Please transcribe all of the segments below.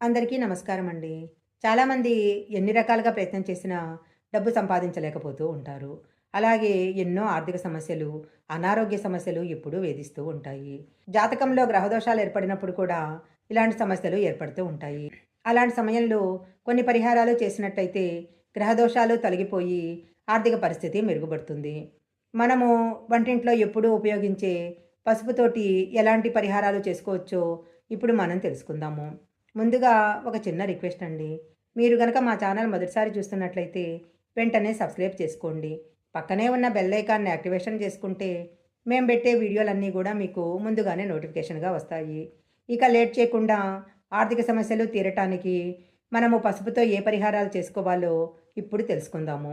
అందరికీ నమస్కారం అండి. చాలామంది ఎన్ని రకాలుగా ప్రయత్నం చేసినా డబ్బు సంపాదించలేకపోతూ ఉంటారు. అలాగే ఎన్నో ఆర్థిక సమస్యలు, అనారోగ్య సమస్యలు ఎప్పుడూ వేధిస్తూ ఉంటాయి. జాతకంలో గ్రహదోషాలు ఏర్పడినప్పుడు కూడా ఇలాంటి సమస్యలు ఏర్పడుతూ ఉంటాయి. అలాంటి సమయంలో కొన్ని పరిహారాలు చేసినట్టయితే గ్రహదోషాలు తొలగిపోయి ఆర్థిక పరిస్థితి మెరుగుపడుతుంది. మనము వంటింట్లో ఎప్పుడూ ఉపయోగించే పసుపుతోటి ఎలాంటి పరిహారాలు చేసుకోవచ్చో ఇప్పుడు మనం తెలుసుకుందాము. ముందుగా ఒక చిన్న రిక్వెస్ట్ అండి. మీరు గనక మా ఛానల్ మొదటిసారి చూస్తున్నట్లయితే వెంటనే సబ్స్క్రైబ్ చేసుకోండి. పక్కనే ఉన్న బెల్ ఐకాన్‌ని యాక్టివేషన్ చేసుకుంటే మేము పెట్టే వీడియోలన్నీ కూడా మీకు ముందుగానే నోటిఫికేషన్‌గా వస్తాయి. ఇక లేట్ చేయకుండా ఆర్థిక సమస్యలు తీరటానికి మనము పసుపుతో ఏ పరిహారాలు చేసుకోవాలో ఇప్పుడు తెలుసుకుందాము.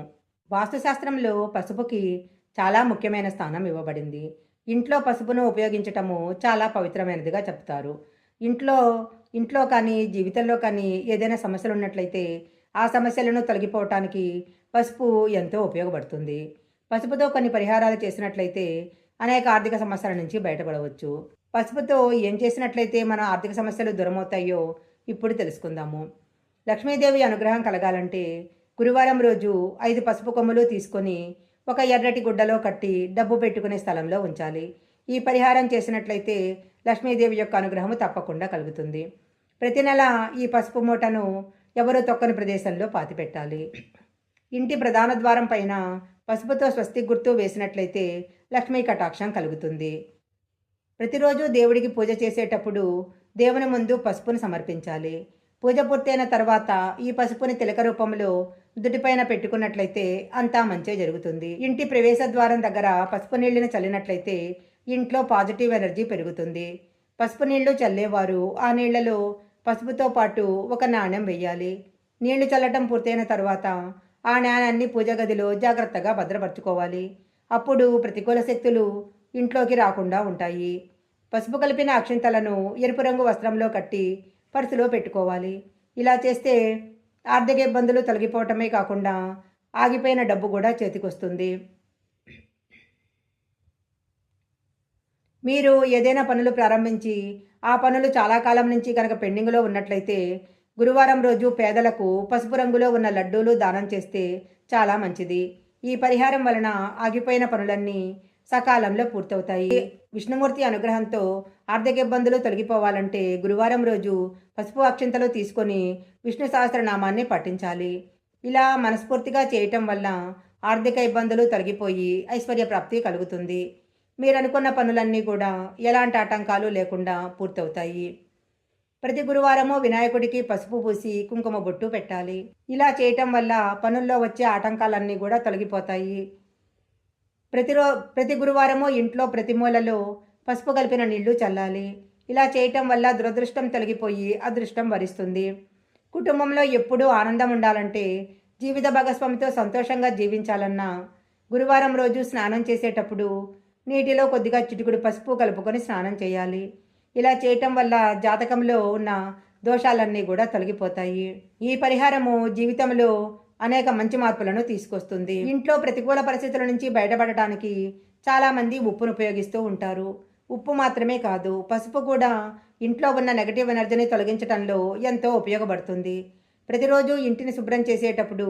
వాస్తుశాస్త్రంలో పసుపుకి చాలా ముఖ్యమైన స్థానం ఇవ్వబడింది. ఇంట్లో పసుపును ఉపయోగించటము చాలా పవిత్రమైనదిగా చెప్తారు. ఇంట్లో ఇంట్లో కానీ, జీవితంలో కానీ ఏదైనా సమస్యలు ఉన్నట్లయితే ఆ సమస్యలను తొలగిపోవటానికి పసుపు ఎంతో ఉపయోగపడుతుంది. పసుపుతో కొన్ని పరిహారాలు చేసినట్లయితే అనేక ఆర్థిక సమస్యల నుంచి బయటపడవచ్చు. పసుపుతో ఏం చేసినట్లయితే మన ఆర్థిక సమస్యలు దూరమవుతాయో ఇప్పుడు తెలుసుకుందాము. లక్ష్మీదేవి అనుగ్రహం కలగాలంటే గురువారం రోజు ఐదు పసుపు కొమ్ములు తీసుకొని ఒక ఎర్రటి గుడ్డలో కట్టి డబ్బు పెట్టుకునే స్థలంలో ఉంచాలి. ఈ పరిహారం చేసినట్లయితే లక్ష్మీదేవి యొక్క అనుగ్రహము తప్పకుండా కలుగుతుంది. ప్రతి నెల ఈ పసుపు మూటను ఎవరూ తొక్కని ప్రదేశంలో పాతిపెట్టాలి. ఇంటి ప్రధాన ద్వారం పైన పసుపుతో స్వస్తి గుర్తు వేసినట్లయితే లక్ష్మీ కటాక్షం కలుగుతుంది. ప్రతిరోజు దేవుడికి పూజ చేసేటప్పుడు దేవుని ముందు పసుపును సమర్పించాలి. పూజ పూర్తయిన తర్వాత ఈ పసుపుని తిలక రూపంలో నుదుటిపైన పెట్టుకున్నట్లయితే అంతా మంచే జరుగుతుంది. ఇంటి ప్రవేశ ద్వారం దగ్గర పసుపు నీళ్ళని చల్లినట్లయితే ఇంట్లో పాజిటివ్ ఎనర్జీ పెరుగుతుంది. పసుపు నీళ్ళు చల్లేవారు ఆ నీళ్ళలో పసుపుతో పాటు ఒక నాణెం వెయ్యాలి. నీళ్ళు చల్లటం పూర్తయిన తర్వాత ఆ నాణాన్ని పూజ గదిలో జాగ్రత్తగా భద్రపరచుకోవాలి. అప్పుడు ప్రతికూల శక్తులు ఇంట్లోకి రాకుండా ఉంటాయి. పసుపు కలిపిన అక్షింతలను ఎరుపు రంగు వస్త్రంలో కట్టి పర్సులో పెట్టుకోవాలి. ఇలా చేస్తే ఆర్థిక ఇబ్బందులు తొలగిపోవటమే కాకుండా ఆగిపోయిన డబ్బు కూడా చేతికొస్తుంది. మీరు ఏదైనా పనులు ప్రారంభించి ఆ పనులు చాలా కాలం నుంచి కనుక పెండింగ్‌లో ఉన్నట్లయితే గురువారం రోజు పేదలకు పసుపు రంగులో ఉన్న లడ్డూలు దానం చేస్తే చాలా మంచిది. ఈ పరిహారం వలన ఆగిపోయిన పనులన్నీ సకాలంలో పూర్తవుతాయి. విష్ణుమూర్తి అనుగ్రహంతో ఆర్థిక ఇబ్బందులు తొలగిపోవాలంటే గురువారం రోజు పసుపు అక్షింతలు తీసుకొని విష్ణు సహస్రనామాన్ని పఠించాలి. ఇలా మనస్ఫూర్తిగా చేయటం వల్ల ఆర్థిక ఇబ్బందులు తొలగిపోయి ఐశ్వర్య ప్రాప్తి కలుగుతుంది. మీరు అనుకున్న పనులన్నీ కూడా ఎలాంటి ఆటంకాలు లేకుండా పూర్తవుతాయి. ప్రతి గురువారము వినాయకుడికి పసుపు పూసి కుంకుమ బొట్టు పెట్టాలి. ఇలా చేయటం వల్ల పనుల్లో వచ్చే ఆటంకాలన్నీ కూడా తొలగిపోతాయి. ప్రతిరో ప్రతి గురువారము ఇంట్లో ప్రతి మూలలో పసుపు కలిపిన నీళ్ళు చల్లాలి. ఇలా చేయటం వల్ల దురదృష్టం తొలగిపోయి అదృష్టం వరిస్తుంది. కుటుంబంలో ఎప్పుడూ ఆనందం ఉండాలంటే జీవిత భాగస్వామితో సంతోషంగా జీవించాలన్నా గురువారం రోజు స్నానం చేసేటప్పుడు నీటిలో కొద్దిగా చిటికుడు పసుపు కలుపుకొని స్నానం చేయాలి. ఇలా చేయటం వల్ల జాతకంలో ఉన్న దోషాలన్నీ కూడా తొలగిపోతాయి. ఈ పరిహారము జీవితంలో అనేక మంచి మార్పులను తీసుకొస్తుంది. ఇంట్లో ప్రతికూల పరిస్థితుల నుంచి బయటపడటానికి చాలామంది ఉప్పును ఉపయోగిస్తూ ఉంటారు. ఉప్పు మాత్రమే కాదు పసుపు కూడా ఇంట్లో ఉన్న నెగటివ్ ఎనర్జీని తొలగించడంలో ఎంతో ఉపయోగపడుతుంది. ప్రతిరోజు ఇంటిని శుభ్రం చేసేటప్పుడు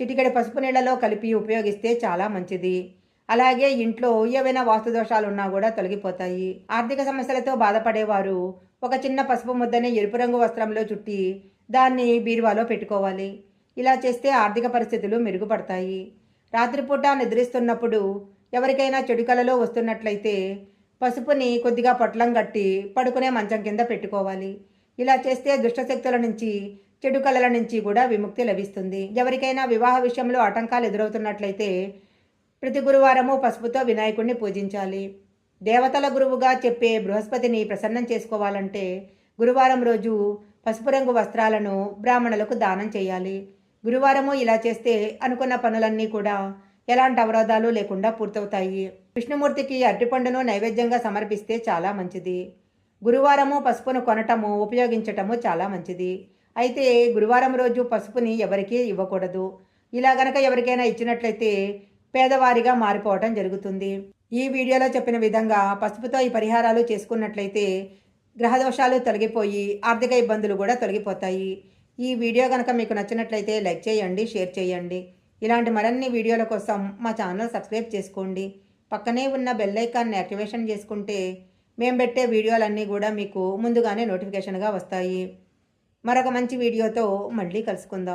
చిటికెడు పసుపు నీళ్ళలో కలిపి ఉపయోగిస్తే చాలా మంచిది. అలాగే ఇంట్లో ఏవైనా వాస్తు దోషాలున్నా కూడా తొలగిపోతాయి. ఆర్థిక సమస్యలతో బాధపడేవారు ఒక చిన్న పసుపు ముద్దని ఎరుపు రంగు వస్త్రంలో చుట్టి దాన్ని బీరువాలో పెట్టుకోవాలి. ఇలా చేస్తే ఆర్థిక పరిస్థితులు మెరుగుపడతాయి. రాత్రిపూట నిద్రిస్తున్నప్పుడు ఎవరికైనా చెడు కలలో వస్తున్నట్లయితే పసుపుని కొద్దిగా పొట్లం కట్టి పడుకునే మంచం కింద పెట్టుకోవాలి. ఇలా చేస్తే దుష్టశక్తుల నుంచి చెడు కళల నుంచి కూడా విముక్తి లభిస్తుంది. ఎవరికైనా వివాహ విషయంలో ఆటంకాలు ఎదురవుతున్నట్లయితే ప్రతి గురువారము పసుపుతో వినాయకుడిని పూజించాలి. దేవతల గురువుగా చెప్పే బృహస్పతిని ప్రసన్నం చేసుకోవాలంటే గురువారం రోజు పసుపు రంగు వస్త్రాలను బ్రాహ్మణులకు దానం చేయాలి. గురువారము ఇలా చేస్తే అనుకున్న పనులన్నీ కూడా ఎలాంటి అవరోధాలు లేకుండా పూర్తవుతాయి. విష్ణుమూర్తికి అరటిపండును నైవేద్యంగా సమర్పిస్తే చాలా మంచిది. గురువారము పసుపును కొనటము, ఉపయోగించటము చాలా మంచిది. అయితే గురువారం రోజు పసుపుని ఎవరికీ ఇవ్వకూడదు. ఇలా గనక ఎవరికైనా ఇచ్చినట్లయితే పేదవారిగా మారిపోవటం జరుగుతుంది. ఈ వీడియోలో చెప్పిన విధంగా పసుపుతో ఈ పరిహారాలు చేసుకున్నట్లయితే గ్రహదోషాలు తొలగిపోయి ఆర్థిక ఇబ్బందులు కూడా తొలగిపోతాయి. ఈ వీడియో కనుక మీకు నచ్చినట్లయితే లైక్ చేయండి షేర్ చేయండి. ఇలాంటి మరిన్ని వీడియోల కోసం మా ఛానల్ సబ్స్క్రైబ్ చేసుకోండి. పక్కనే ఉన్న బెల్ ఐకాన్ని యాక్టివేషన్ చేసుకుంటే మేము పెట్టే వీడియోలన్నీ కూడా మీకు ముందుగానే నోటిఫికేషన్గా వస్తాయి. మరొక మంచి వీడియోతో మళ్ళీ కలుసుకుందాం.